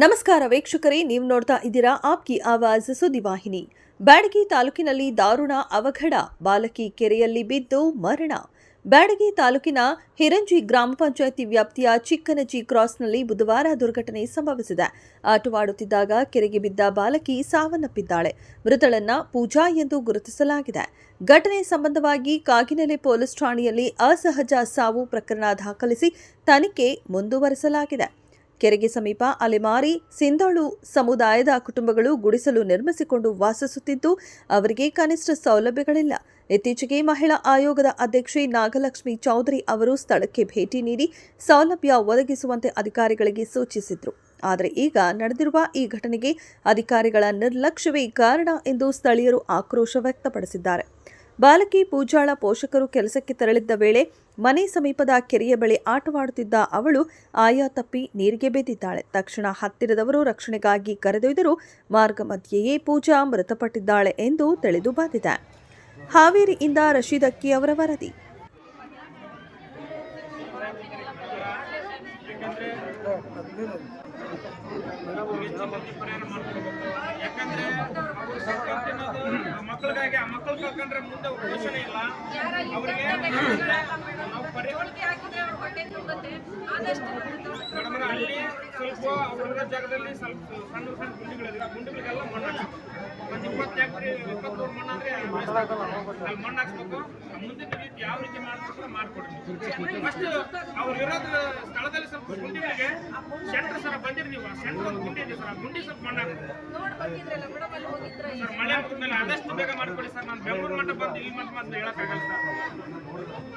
ನಮಸ್ಕಾರ ವೀಕ್ಷಕರೇ, ನೀವು ನೋಡ್ತಾ ಇದ್ದೀರಾ ಆಪ್ಕಿ ಆವಾಜ್ ಸುದ್ದಿವಾಹಿನಿ. ಬ್ಯಾಡಗಿ ತಾಲೂಕಿನಲ್ಲಿ ದಾರುಣ ಅವಘಡ, ಬಾಲಕಿ ಕೆರೆಯಲ್ಲಿ ಬಿದ್ದು ಮರಣ. ಬ್ಯಾಡಗಿ ತಾಲೂಕಿನ ಹಿರಂಜಿ ಗ್ರಾಮ ಪಂಚಾಯಿತಿ ವ್ಯಾಪ್ತಿಯ ಚಿಕ್ಕನಜಿ ಕ್ರಾಸ್ನಲ್ಲಿ ಬುಧವಾರ ದುರ್ಘಟನೆ ಸಂಭವಿಸಿದೆ. ಆಟವಾಡುತ್ತಿದ್ದಾಗ ಕೆರೆಗೆ ಬಿದ್ದ ಬಾಲಕಿ ಸಾವನ್ನಪ್ಪಿದ್ದಾಳೆ. ಮೃತಳನ್ನ ಪೂಜಾ ಎಂದು ಗುರುತಿಸಲಾಗಿದೆ. ಘಟನೆ ಸಂಬಂಧವಾಗಿ ಕಾಗಿನೆಲೆ ಪೊಲೀಸ್ ಠಾಣೆಯಲ್ಲಿ ಅಸಹಜ ಸಾವು ಪ್ರಕರಣ ದಾಖಲಿಸಿ ತನಿಖೆ ಮುಂದುವರೆಸಲಾಗಿದೆ. ಕೆರೆಗೆ ಸಮೀಪ ಅಲೆಮಾರಿ ಸಿಂಧಾಳು ಸಮುದಾಯದ ಕುಟುಂಬಗಳು ಗುಡಿಸಲು ನಿರ್ಮಿಸಿಕೊಂಡು ವಾಸಿಸುತ್ತಿದ್ದು, ಅವರಿಗೆ ಕನಿಷ್ಠ ಸೌಲಭ್ಯಗಳಿಲ್ಲ. ಇತ್ತೀಚೆಗೆ ಮಹಿಳಾ ಆಯೋಗದ ಅಧ್ಯಕ್ಷೆ ನಾಗಲಕ್ಷ್ಮಿ ಚೌಧರಿ ಅವರು ಸ್ಥಳಕ್ಕೆ ಭೇಟಿ ನೀಡಿ ಸೌಲಭ್ಯ ಒದಗಿಸುವಂತೆ ಅಧಿಕಾರಿಗಳಿಗೆ ಸೂಚಿಸಿದರು. ಆದರೆ ಈಗ ನಡೆದಿರುವ ಈ ಘಟನೆಗೆ ಅಧಿಕಾರಿಗಳ ನಿರ್ಲಕ್ಷ್ಯವೇ ಕಾರಣ ಎಂದು ಸ್ಥಳೀಯರು ಆಕ್ರೋಶ ವ್ಯಕ್ತಪಡಿಸಿದ್ದಾರೆ. ಬಾಲಕಿ ಪೂಜಾಳ ಪೋಷಕರು ಕೆಲಸಕ್ಕೆ ತೆರಳಿದ್ದ ವೇಳೆ ಮನೆ ಸಮೀಪದ ಕೆರೆಯ ಬಳಿ ಆಟವಾಡುತ್ತಿದ್ದ ಅವಳು ಆಯಾ ತಪ್ಪಿ ನೀರಿಗೆ ಬಿದ್ದಿದ್ದಾಳೆ. ತಕ್ಷಣ ಹತ್ತಿರದವರು ರಕ್ಷಣೆಗಾಗಿ ಕರೆದೊಯ್ದರೂ ಮಾರ್ಗ ಮಧ್ಯೆಯೇ ಪೂಜಾ ಮೃತಪಟ್ಟಿದ್ದಾಳೆ ಎಂದು ತಿಳಿದು ಬಂದಿದೆ. ಹಾವೇರಿಯಿಂದ ರಶೀದ್ ಅಕ್ಕಿ ಅವರ ವರದಿ. ಮಕ್ಕಳಿಗಾಗಿ ಆ ಮಕ್ಕಳು ಕಳ್ಕೊಂಡ್ರೆ ಮುಂದೆ ಪೋಷಣೆ ಇಲ್ಲ. ಅವರಿಗೆ ನಾವು ಮೇಡಮ್ ಅಲ್ಲಿ ಸ್ವಲ್ಪ ಅವ್ರಿರೋ ಜಾಗದಲ್ಲಿ ಸ್ವಲ್ಪ ಸಣ್ಣ ಸಣ್ಣ ಗುಂಡಿಗಳಿದೆ. ಆ ಗುಂಡಿಗಳಿಗೆಲ್ಲ ಮಣ್ಣು ಒಂದು ಇಪ್ಪತ್ತು ಇಪ್ಪತ್ತೂರು ಮಣ್ಣು ಅಂದರೆ ಅಲ್ಲಿ ಮಣ್ಣು ಹಾಕ್ಸ್ಬೇಕು. ಆ ಮುಂದಿನ ರೀತಿ ಯಾವ ರೀತಿ ಮಾಡ್ಬೇಕು ಮಾಡ್ಕೊಡ್ತೀವಿ ಫಸ್ಟ್ ಅವ್ರು ಇರೋದ್ರ ಸ್ಥಳದಲ್ಲಿ ಸ್ವಲ್ಪ ಗುಂಡಿಗಳಿಗೆ ಸೆಂಟ್ರ್ ಸರ ಬಂದಿರಿ ನೀವು. ಸೆಂಟ್ರ್ ಒಂದು ಗುಂಡಿ ಇದೆ ಸರ್. ಆ ಗುಂಡಿ ಸ್ವಲ್ಪ ಮಣ್ಣು ಸರ್, ಮಳೆ ಆದಷ್ಟು ಬೇಗ ಮಾಡ್ಕೊಡಿ ಸರ್. ನಾನು ಬೆಂಗಳೂರು ಮಟ್ಟ ಬಂದು ಇಲ್ಲಿ ಮಟ್ಟ ಬಂದು ಹೇಳಕ್ಕಾಗಲ್ಲ ಸರ್.